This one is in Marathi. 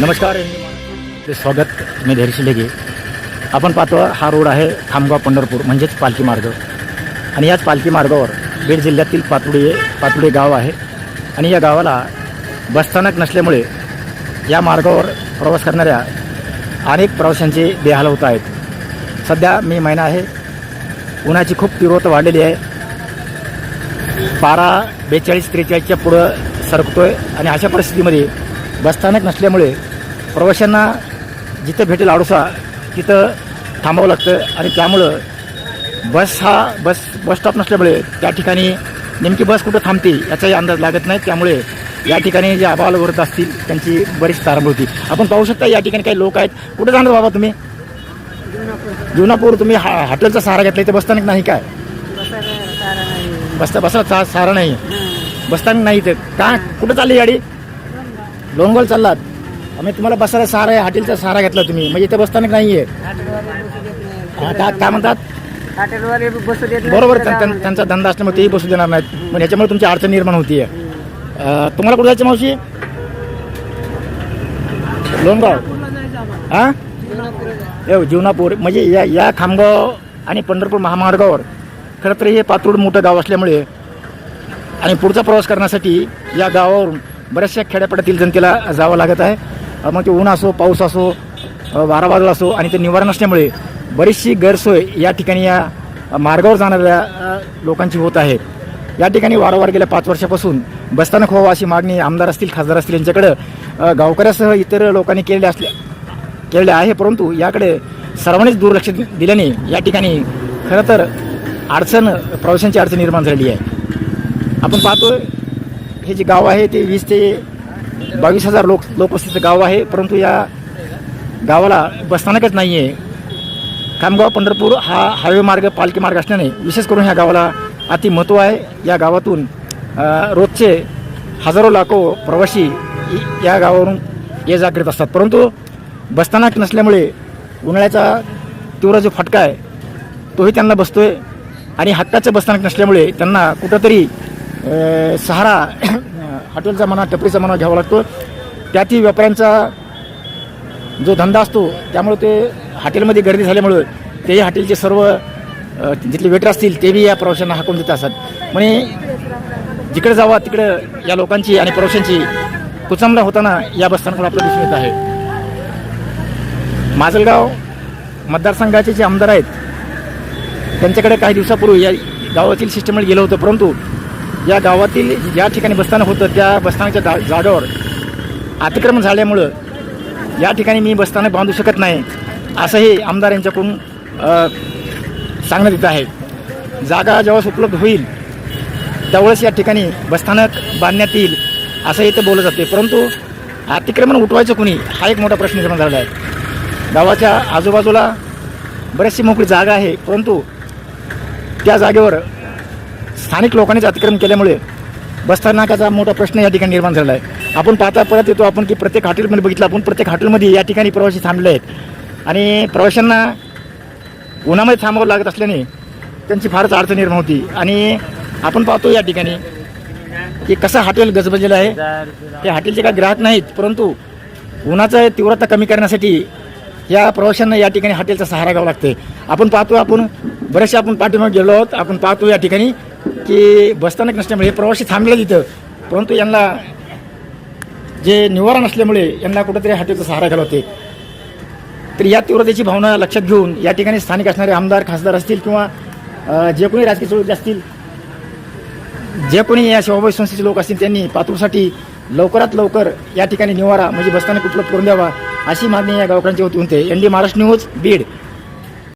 नमस्कार. ते स्वागत मी धैर्य लेगे आपण पाहतो हा रोड आहे खामगाव पंढरपूर म्हणजेच पालखी मार्ग. आणि याच पालखी मार्गावर बीड जिल्ह्यातील पातुडी पातुडी गाव आहे. आणि या गावाला बसस्थानक नसल्यामुळे या मार्गावर प्रवास करणाऱ्या अनेक प्रवाशांचे बेहाल होत आहेत. सध्या मे महिना आहे. उन्हाची खूप तीव्रता वाढलेली आहे. बारा बेचाळीस त्रेचाळीसच्या पुढं सरकतो आहे आणि अशा परिस्थितीमध्ये बसस्थानक नसल्यामुळे प्रवाशांना जिथं भेटेल आडोसा तिथं थांबावं लागतं आणि त्यामुळं बस हा बस बस स्टॉप नसल्यामुळे त्या ठिकाणी नेमकी बस कुठं थांबते याचाही अंदाज लागत नाही. त्यामुळे या ठिकाणी जे अभाव वरत असतील त्यांची बरीच तारंभ होती. आपण पाहू शकता या ठिकाणी काही लोक आहेत. कुठे जाणार बाबा तुम्ही? जुनापूर तुम्ही हा हॉटेलचा सहारा घेतला इथे बसस्थानक नाही काय? बसता बसा सा सारा नाही. बसताना नाही इथे. का? कुठं चालली गाडी? लोणगोल चाललात. आम्ही तुम्हाला बसायला सहारा आहे हॉटेलचा सहारा घेतला तुम्ही. म्हणजे इथे बसताना नाही आहे काय म्हणतात? बरोबर. त्यांचा धंदा असल्यामुळे तेही बसू देणार नाहीत. पण याच्यामुळे तुमची अडचण निर्माण होतीये. अं, तुम्हाला कुठं जायचं मावशी? लोणगाव. हा ए जीवनापूर. म्हणजे या या खामगाव आणि पंढरपूर महामार्गावर खरं तर हे पातूर मोठं गाव असल्यामुळे आणि पुढचा प्रवास करण्यासाठी या गावावरून बऱ्याचशा खेड्यापाड्यातील जनतेला जावं लागत आहे. मग ते ऊन असो पाऊस असो वारा वादळ असो आणि ते निवारण असल्यामुळे बरीचशी गैरसोय या ठिकाणी या मार्गावर जाणाऱ्या लोकांची होत आहे. या ठिकाणी वारंवार गेल्या पाच वर्षापासून बसस्थानक व्हावं अशी मागणी आमदार असतील खासदार असतील यांच्याकडं गावकऱ्यासह इतर लोकांनी केलेल्या असल्या केलेले आहे परंतु याकडे सर्वांनीच दुर्लक्ष दिल्याने या ठिकाणी खरं तर अडचण प्रवाशांची अडचण निर्माण झालेली आहे. आपण पाहतोय हे जे गाव आहे ते वीस ते बावीस हजार लोक लोकवस्तीचं गाव आहे परंतु या गावाला बसस्थानकच नाही आहे खामगाव पंढरपूर हा हायवे मार्ग पालखी मार्ग असल्याने विशेष करून ह्या गावाला अति महत्त्व आहे. या गावातून रोजचे हजारो लाखो प्रवासी या गावावरून ये जा करीत असतात. परंतु बसस्थानक नसल्यामुळे उन्हाळ्याचा तीव्र जो फटका आहे तोही त्यांना बसतो आहे आणि हक्काचं बसस्थानक नसल्यामुळे त्यांना कुठंतरी सहारा हॉटेलचा म्हणा टपरीचा म्हणा घ्यावा लागतो. त्यातही व्यापाऱ्यांचा जो धंदा असतो त्यामुळे ते हॉटेलमध्ये गर्दी झाल्यामुळं तेही हॉटेलचे सर्व जिथले वेटर असतील तेही या प्रवाशांना हाकून देत असतात. म्हणे जिकडे जावा तिकडं या लोकांची आणि प्रवाशांची कुचंबला होताना या बसस्थानकावर आपल्याला दिसून येत आहे. माजलगाव मतदारसंघाचे जे आमदार आहेत त्यांच्याकडे काही दिवसापूर्वी या गावातील सिस्टमवर गेलं होतं परंतु या गावातील या ठिकाणी बसस्थानक होतं त्या बसस्थानकाच्या जा जागेवर अतिक्रमण झाल्यामुळं या ठिकाणी मी बसस्थानक बांधू शकत नाही असंही आमदार यांच्याकडून सांगण्यात येत आहे. जागा जेव्हा उपलब्ध होईल त्यावेळेस या ठिकाणी बसस्थानक बांधण्यात येईल असं इथं बोललं जाते परंतु अतिक्रमण उठवायचं कुणी हा एक मोठा प्रश्न निर्माण झालेला आहे. गावाच्या आजूबाजूला बरेचशी मोकळी जागा आहे परंतु त्या जागेवर स्थानिक लोकांनीच अतिक्रम केल्यामुळे बसस्थानकाचा मोठा प्रश्न या ठिकाणी निर्माण झाला आहे. आपण पाहता परत येतो आपण की प्रत्येक हॉटेलमध्ये बघितलं आपण प्रत्येक हॉटेलमध्ये या ठिकाणी प्रवासी थांबले आहेत. आणि प्रवाशांना उन्हामध्ये थांबावं लागत असल्याने त्यांची फारच अडचण निर्माण होती. आणि आपण पाहतो या ठिकाणी की कसं हॉटेल गजबजलेलं आहे. ते हॉटेलचे काही ग्राहक नाहीत परंतु उन्हाचा तीव्रता कमी करण्यासाठी या प्रवाशांना या ठिकाणी हॉटेलचा सहारा घ्यावा लागते आपण पाहतो आपण बरेचसे आपण पाठीमागे गेलो आहोत. आपण पाहतो या ठिकाणी की बसस्थानक नसल्यामुळे हे प्रवासी थांबले तिथं परंतु यांना जे निवारण नसल्यामुळे यांना कुठेतरी हॉटेलचा सहारा घ्यावा होते तर या तीव्रतेची भावना लक्षात घेऊन या ठिकाणी स्थानिक असणारे आमदार खासदार असतील किंवा जे कोणी राजकीय चळवळी असतील जे कोणी या सेवाभावी संस्थेचे लोक असतील त्यांनी पातूरसाठी लवकरात लवकर या ठिकाणी निवारा म्हणजे बसस्थानक उपलब्ध करून द्यावा अशी मागणी या गावकऱ्यांची होती होते. N D Maharashtra news Beed.